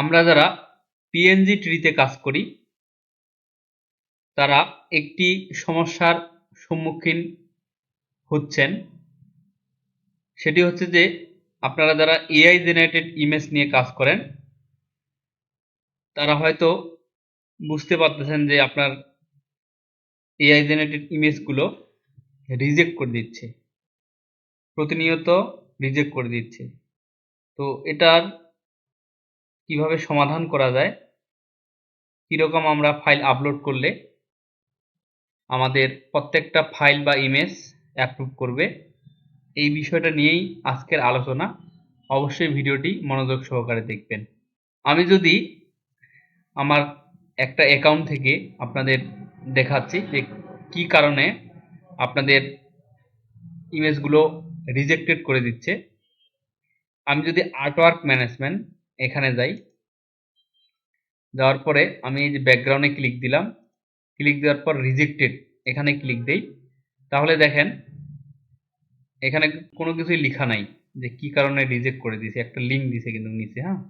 আমরা যারা পিএনজি ট্রিতে কাজ করি, তারা একটি সমস্যার সম্মুখীন হচ্ছেন। সেটি হচ্ছে যে, আপনারা যারা এআই জেনারেটেড ইমেজ নিয়ে কাজ করেন, তারা হয়তো বুঝতে পারতেছেন যে আপনার এআই জেনারেটেড ইমেজগুলো রিজেক্ট করে দিচ্ছে, প্রতিনিয়ত রিজেক্ট করে দিচ্ছে। তো এটার কীভাবে সমাধান করা যায়, কীরকম আমরা ফাইল আপলোড করলে আমাদের প্রত্যেকটা ফাইল বা ইমেজ অ্যাপ্রুভ করবে, এই বিষয়টা নিয়েই আজকের আলোচনা। অবশ্যই ভিডিওটি মনোযোগ সহকারে দেখবেন। আমি যদি আমার একটা অ্যাকাউন্ট থেকে আপনাদের দেখাচ্ছি যে কী কারণে আপনাদের ইমেজগুলো রিজেক্টেড করে দিচ্ছে, আমি যদি আর্টওয়ার্ক ম্যানেজমেন্ট এখানে যাই। যাওয়ার পরে আমি এই যে ব্যাকগ্রাউন্ডে ক্লিক দিলাম। ক্লিক দেওয়ার পর রিজেক্টেড এখানে ক্লিক দেই। তাহলে দেখেন, এখানে কোনো কিছুই লেখা নাই যে কি কারণে রিজেক্ট করে দিয়েছে। একটা লিঙ্ক দিছে কিন্তু নিচে হ্যাঁ?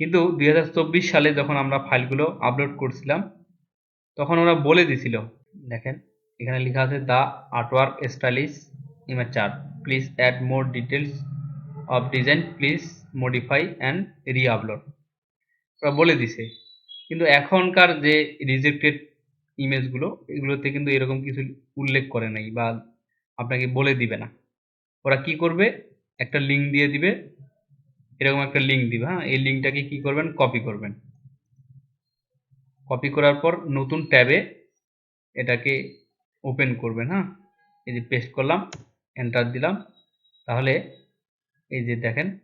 কিন্তু দু হাজার চব্বিশ সালে যখন আমরা ফাইলগুলো আপলোড করছিলাম, তখন ওরা বলে দিছিল, দেখেন, এখানে লেখা আছে the artwork stylish image chart please add more details of design please modify and reupload ওরা বলে দিছে। কিন্তু এখনকার যে রিজেক্টেড ইমেজগুলো, এগুলোতে কিন্তু এরকম কিছু উল্লেখ করে নাই বা আপনাকে বলে দিবে না। ওরা কি করবে? একটা লিঙ্ক দিয়ে দিবে। এরকম একটা লিঙ্ক দিবে হ্যাঁ? এই লিঙ্কটাকে কি করবেন? কপি করবেন। কপি করার পর নতুন ট্যাবে এটাকে ওপেন করবেন হ্যাঁ? এই যে পেস্ট করলাম এন্টার দিলাম। তাহলে এই যে দেখেন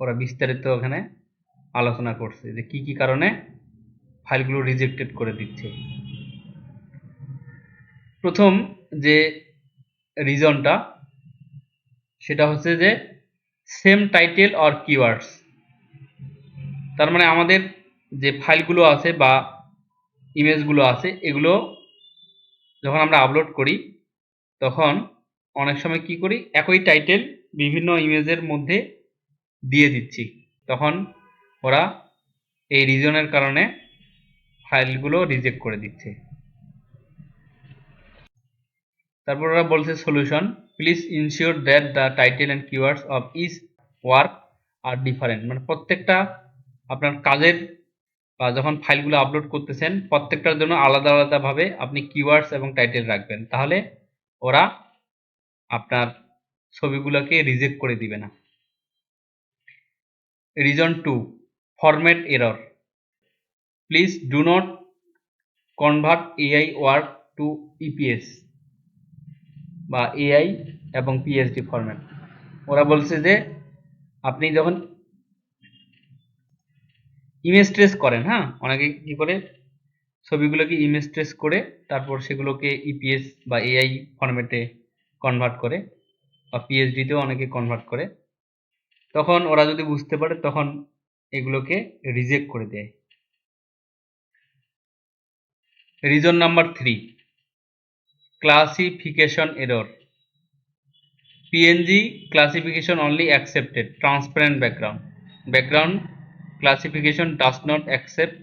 ওরা বিস্তারিত ওখানে আলোচনা করছে যে কি কি কারণে ফাইলগুলো রিজেক্টেড করে দিচ্ছে। প্রথম যে রিজনটা সেটা হচ্ছে যে সেম টাইটেল অর কিওয়ার্ডস তার মানে আমাদের যে ফাইলগুলো আছে বা ইমেজগুলো আছে, এগুলো যখন আমরা আপলোড করি, তখন অনেক সময় কি করি, একই টাইটেল বিভিন্ন ইমেজের মধ্যে দিয়ে দিচ্ছি। তখন ওরা এই রিজনের কারণে ফাইলগুলো রিজেক্ট করে দিচ্ছে। তারপর ওরা বলছে solution please ensure that the title and keywords of is work are different মানে প্রত্যেকটা আপনার কাজের বা যখন ফাইলগুলো আপলোড করতেছেন, প্রত্যেকটার জন্য আলাদা আলাদাভাবে আপনি কিওয়ার্ডস এবং টাইটেল রাখবেন। তাহলে ওরা আপনার ছবিগুলোকে রিজেক্ট করে দিবে না। Reason to format error please do not convert AI work to EPS বা এআই এবং পিএসডি ফরম্যাট ওরা বলছে যে আপনি যখন ইমেজ ট্রেস করেন হ্যাঁ? অনেকে কি করে? ছবিগুলোকে ইমেজ ট্রেস করে তারপর সেগুলোকে ইপিএস বা এআই ফরম্যাটে কনভার্ট করে বা পিএইচডিতেও অনেকে কনভার্ট করে। তখন ওরা যদি বুঝতে পারে, তখন এগুলোকে রিজেক্ট করে দেয়। Reason number three classification error PNG classification only accepted transparent background background classification does not accept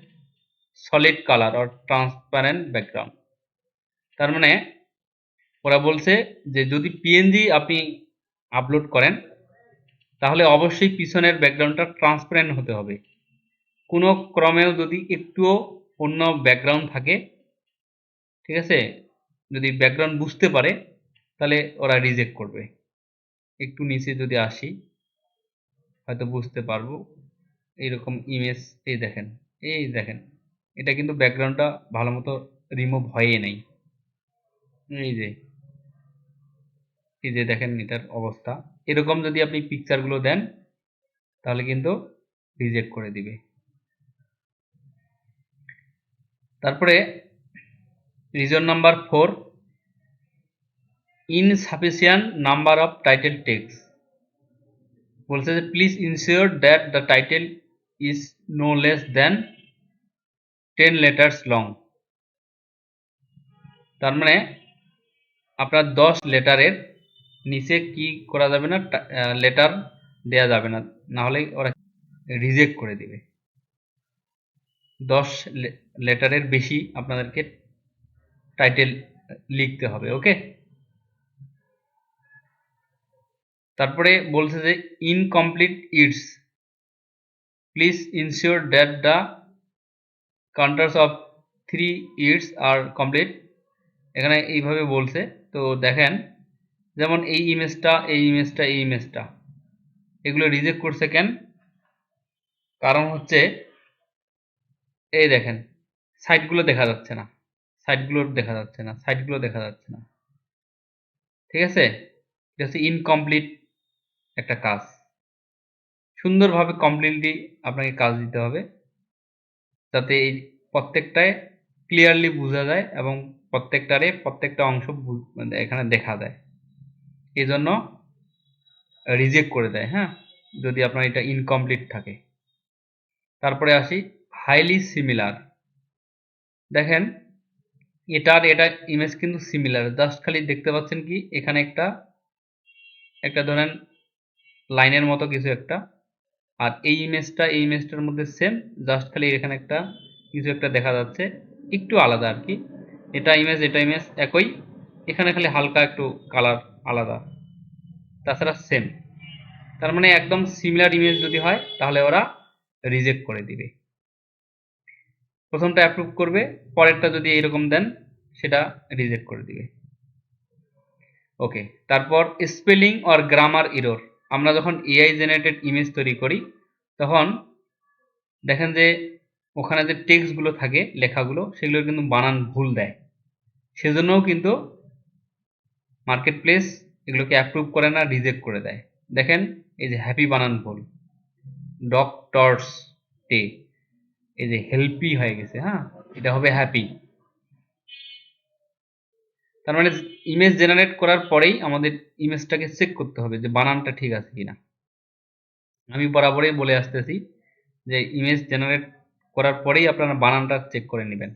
solid colour or transparent background তার মানে ওরা বলছে যে যদি পিএনজি আপনি আপলোড করেন তাহলে অবশ্যই পিছনের ব্যাকগ্রাউন্ডটা ট্রান্সপারেন্ট হতে হবে। কোনো ক্রমেও যদি একটুও অন্য ব্যাকগ্রাউন্ড থাকে, ঠিক আছে? যদি ব্যাকগ্রাউন্ড বুঝতে পারে, তাহলে ওরা রিজেক্ট করবে। একটু নিচে যদি আসি, হয়তো বুঝতে পারব। এইরকম ইমেজ এই দেখেন এই দেখেন। এটা কিন্তু ব্যাকগ্রাউন্ডটা ভালো মতো রিমুভ হয়ে নেই। এই যে এই যে দেখেন এটার অবস্থা। এরকম যদি আপনি পিকচারগুলো দেন, তাহলে কিন্তু রিজেক্ট করে দিবে। তারপরে reason number four insufficient number of title text বলছে যে please ensure that the title is no less than ten letters long তার মানে আপনার দশ লেটারের নিচে কি করা যাবে না লেটার দেয়া যাবে না না হলে ওরা রিজেক্ট করে দিবে। দশ লেটারের বেশি আপনাদেরকে টাইটেল লিখতে হবে ওকে তারপরে বলছে যে incomplete its please ensure that the counters of three its are complete এখানে এইভাবে বলছে, তো দেখেন যেমন এই ইমেজটা এই ইমেজটা এই ইমেজটা এগুলো রিজেক্ট করছে কেন? কারণ হচ্ছে, এই দেখেন সাইটগুলো দেখা যাচ্ছে না। সাইটগুলো দেখা যাচ্ছে না সাইটগুলো দেখা যাচ্ছে না। ঠিক আছে? এটা হচ্ছে ইনকমপ্লিট একটা কাজ। সুন্দরভাবে কমপ্লিটলি আপনাকে কাজ দিতে হবে, যাতে এই প্রত্যেকটায় ক্লিয়ারলি বোঝা যায় এবং প্রত্যেকটারে প্রত্যেকটা অংশ মানে এখানে দেখা যায়। এই জন্য রিজেক্ট করে দেয় হ্যাঁ? যদি আপনার এটা ইনকমপ্লিট থাকে। তারপরে আসি হাইলি সিমিলার দেখেন এটার এটা ইমেজ কিন্তু সিমিলার জাস্ট খালি দেখতে পাচ্ছেন কি, এখানে একটা একটা ধরেন লাইনের মতো কিছু একটা। আর এই ইমেজটা এই ইমেজটার মধ্যে সেম জাস্ট খালি এখানে একটা কিছু একটা দেখা যাচ্ছে, একটু আলাদা আর কি। এটা ইমেজ এটা ইমেজ একই। এখানে খালি হালকা একটু কালার আলাদা। তাছাড়া সেম তার মানে একদম সিমিলার ইমেজ যদি হয়, তাহলে ওরা রিজেক্ট করে দিবে। প্রথমটা অ্যাপ্রুভ করবে, পরেরটা যদি এরকম দেন, সেটা রিজেক্ট করে দিবে। ওকে তারপর স্পেলিং অর গ্রামার ইরোর আমরা যখন এআই জেনারেটেড ইমেজ তৈরি করি, তখন দেখেন যে ওখানে যে টেক্সটগুলো থাকে, লেখাগুলো সেগুলো কিন্তু বানান ভুল দেয়। সেজন্যও কিন্তু মার্কেট প্লেস এগুলোকে অ্যাপ্রুভ করে না রিজেক্ট করে দেয়। দেখেন, এই যে হ্যাপি বানান ভুল ডক্টরস টে এই যে হেল্পি হয়ে গেছে হ্যাঁ? এটা হবে হ্যাপি তার মানে ইমেজ জেনারেট করার পরেই আমাদের ইমেজটাকে চেক করতে হবে যে বানানটা ঠিক আছে কিনা। আমি বরাবরই বলে আসতেছি যে ইমেজ জেনারেট করার পরেই আপনারা বানানটা চেক করে নেবেন।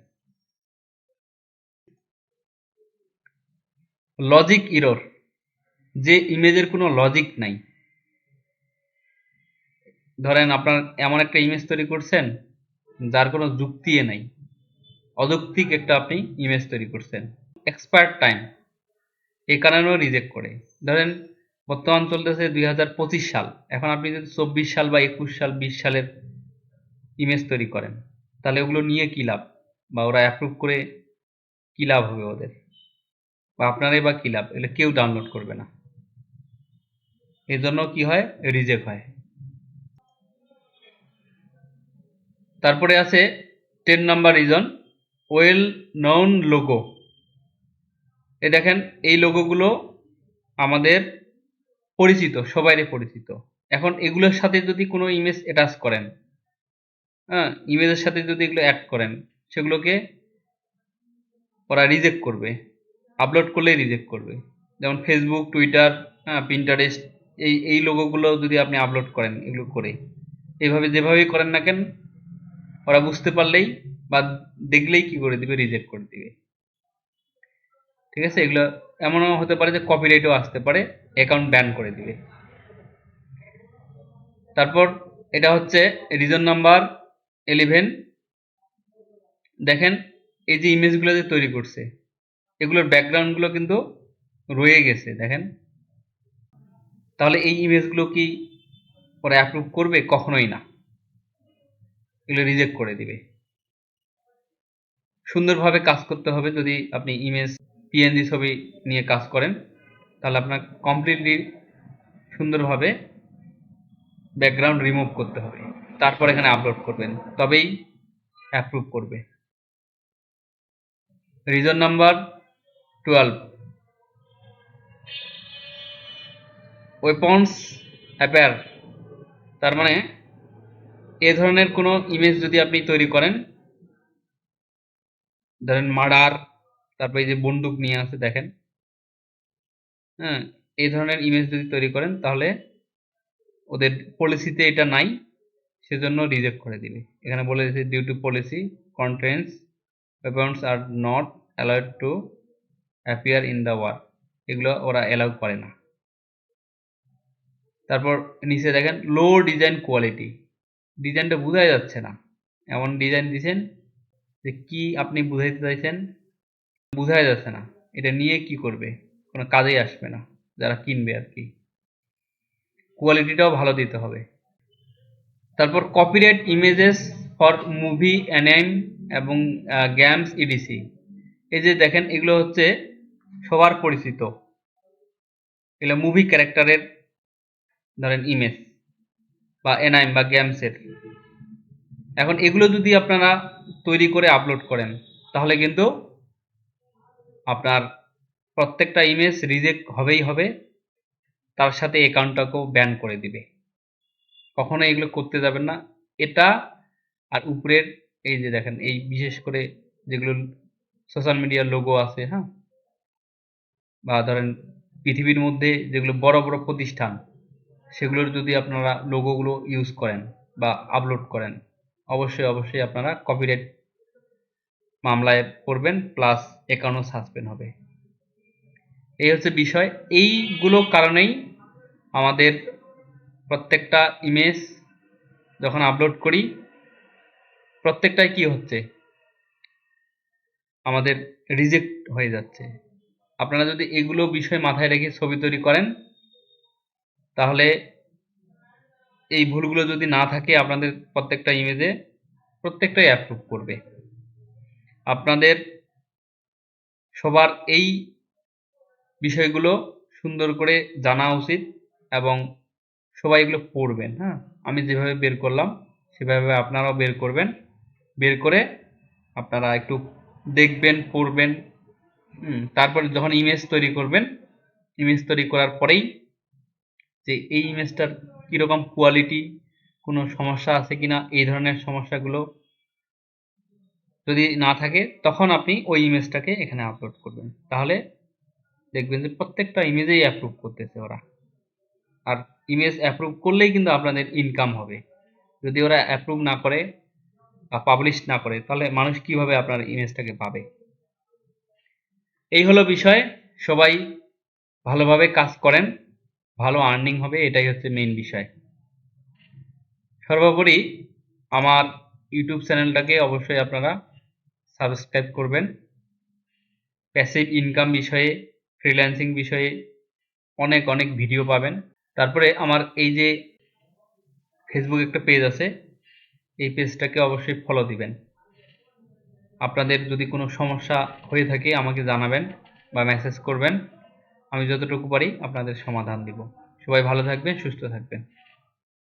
লজিক ইরর যে ইমেজের কোনো লজিক নাই। ধরেন আপনার এমন একটা ইমেজ তৈরি করছেন, যার কোনো যুক্তি নাই। অযৌক্তিক একটা আপনি ইমেজ তৈরি করছেন। এক্সপায়ার টাইম এ কারণেও রিজেক্ট করে। ধরেন, বর্তমান চলতেছে দুই হাজার পঁচিশ সাল। এখন আপনি যদি চব্বিশ সাল বা একুশ সাল, বিশ সালের ইমেজ তৈরি করেন, তাহলে ওগুলো নিয়ে কী লাভ? বা ওরা অ্যাপ্রুভ করে কী লাভ হবে ওদের? বা আপনারাই বা কী লাভ? এগুলো কেউ ডাউনলোড করবে না। এই জন্য কি হয়? রিজেক্ট হয়। তারপরে আছে ten number reason well non logo এ দেখেন, এই লোগোগুলো আমাদের পরিচিত সবাইরে পরিচিত। এখন এগুলোর সাথে যদি কোনো ইমেজ অ্যাটাচ করেন হ্যাঁ ইমেজের সাথে যদি এগুলো অ্যাড করেন, সেগুলোকে ওরা রিজেক্ট করবে। আপলোড করলেই রিজেক্ট করবে। যেমন ফেসবুক টুইটার হ্যাঁ প্রিন্টারেস্ট এই এই লোগোগুলো যদি আপনি আপলোড করেন এগুলো করে। এইভাবে যেভাবেই করেন না কেন, ওরা বুঝতে পারলেই বা দেখলেই কি করে দিবে রিজেক্ট করে দিবে। ঠিক আছে? এগুলো এমনও হতে পারে যে কপিরাইটও আসতে পারে অ্যাকাউন্ট ব্যান করে দিবে। তারপর এটা হচ্ছে রিজন নাম্বার ইলেভেন দেখেন, এই যে ইমেজগুলো যে তৈরি করছে এগুলোর ব্যাকগ্রাউন্ডগুলো কিন্তু রয়ে গেছে, দেখেন। তাহলে এই ইমেজগুলো কি ওরা অ্যাপ্রুভ করবে? কখনোই না। এগুলো রিজেক্ট করে দিবে। সুন্দরভাবে কাজ করতে হবে যদি আপনি ইমেজ পিএনজি ছবি নিয়ে কাজ করেন, তাহলে আপনার কমপ্লিটলি সুন্দরভাবে ব্যাকগ্রাউন্ড রিমুভ করতে হবে। তারপর এখানে আপলোড করবেন, তবেই অ্যাপ্রুভ করবে। Reason number twelve weapons appear তার মানে এ ধরনের কোনো ইমেজ যদি আপনি তৈরি করেন, ধরেন মার্ডার, তারপরে এই যে বন্দুক নিয়ে আছে, দেখেন। হ্যাঁ এই ধরনের ইমেজ যদি তৈরি করেন, তাহলে ওদের পলিসিতে এটা নাই, সেজন্য রিজেক্ট করে দিবে। এখানে বলে দিয়েছে due to policy contents weapons are not allowed to appear in the war এগুলো ওরা অ্যালাউ করে না। তারপর নিচে দেখেন লো ডিজাইন কোয়ালিটি ডিজাইনটা বোঝাই যাচ্ছে না। এমন ডিজাইন দিছেন যে কি আপনি বুঝাইতে চাইছেন? বোঝাই যাচ্ছে না। এটা নিয়ে কি করবে? কোনো কাজেই আসবে না, যারা কিনবে আর কি। কোয়ালিটিটাও ভালো দিতে হবে। তারপর copyright images for movie anime এবং গেমস ইডিসি এই যে দেখেন, এগুলো হচ্ছে সবার পরিচিত। এগুলো মুভি ক্যারেক্টারের ধরেন ইমেজ বা এনআইম বা গেমসের এখন এগুলো যদি আপনারা তৈরি করে আপলোড করেন, তাহলে কিন্তু আপনার প্রত্যেকটা ইমেজ রিজেক্ট হবেই হবে, তার সাথে অ্যাকাউন্টটাকেও ব্যান করে দিবে। কখনো এগুলো করতে যাবেন না। এটা আর উপরের এই যে দেখেন, এই বিশেষ করে যেগুলো সোশ্যাল মিডিয়ার লোগো আছে হ্যাঁ? বা ধরেন পৃথিবীর মধ্যে যেগুলো বড় বড় প্রতিষ্ঠান, সেগুলোর যদি আপনারা লোগোগুলো ইউজ করেন বা আপলোড করেন, অবশ্যই অবশ্যই আপনারা কপিরাইট মামলায় পড়বেন প্লাস অ্যাকাউন্টও সাসপেন্ড হবে। এই হচ্ছে বিষয়। এইগুলো কারণেই আমাদের প্রত্যেকটা ইমেজ যখন আপলোড করি, প্রত্যেকটাই কি হচ্ছে? আমাদের রিজেক্ট হয়ে যাচ্ছে। আপনারা যদি এগুলো বিষয় মাথায় রেখে ছবি তৈরি করেন, তাহলে এই ভুলগুলো যদি না থাকে, আপনাদের প্রত্যেকটা ইমেজে প্রত্যেকটাই অ্যাপ্রুভ করবে। আপনাদের সবার এই বিষয়গুলো সুন্দর করে জানা উচিত এবং সবাই এগুলো পড়বেন হ্যাঁ? আমি যেভাবে বের করলাম, সেভাবে আপনারাও বের করবেন। বের করে আপনারা একটু দেখবেন, পড়বেন তারপরে যখন ইমেজ তৈরি করবেন ইমেজ তৈরি করার পরেই যে এই ইমেজটার কীরকম কোয়ালিটি কোনো সমস্যা আছে কিনা, এই ধরনের সমস্যাগুলো যদি না থাকে, তখন আপনি ওই ইমেজটাকে এখানে আপলোড করবেন। তাহলে দেখবেন যে প্রত্যেকটা ইমেজেই অ্যাপ্রুভ করতেছে ওরা। আর ইমেজ অ্যাপ্রুভ করলেই কিন্তু আপনাদের ইনকাম হবে। যদি ওরা অ্যাপ্রুভ না করে বা পাবলিশ না করে, তাহলে মানুষ কীভাবে আপনার ইমেজটাকে পাবে? এই হলো বিষয়। সবাই ভালোভাবে কাজ করেন, ভালো আর্নিং হবে, এটাই হচ্ছে মেইন বিষয়। সর্বোপরি আমার ইউটিউব চ্যানেলটাকে অবশ্যই আপনারা সাবস্ক্রাইব করবেন। প্যাসিভ ইনকাম বিষয়ে ফ্রিল্যান্সিং বিষয়ে অনেক অনেক ভিডিও পাবেন। তারপরে আমার এই যে ফেসবুক একটা পেজ আছে, এই পেজটাকে অবশ্যই ফলো দিবেন। আপনাদের যদি কোনো সমস্যা হয়ে থাকে আমাকে জানাবেন বা মেসেজ করবেন। আমি যতটুকু পারি আপনাদের সমাধান দিব। সবাই ভালো থাকবেন, সুস্থ থাকবেন।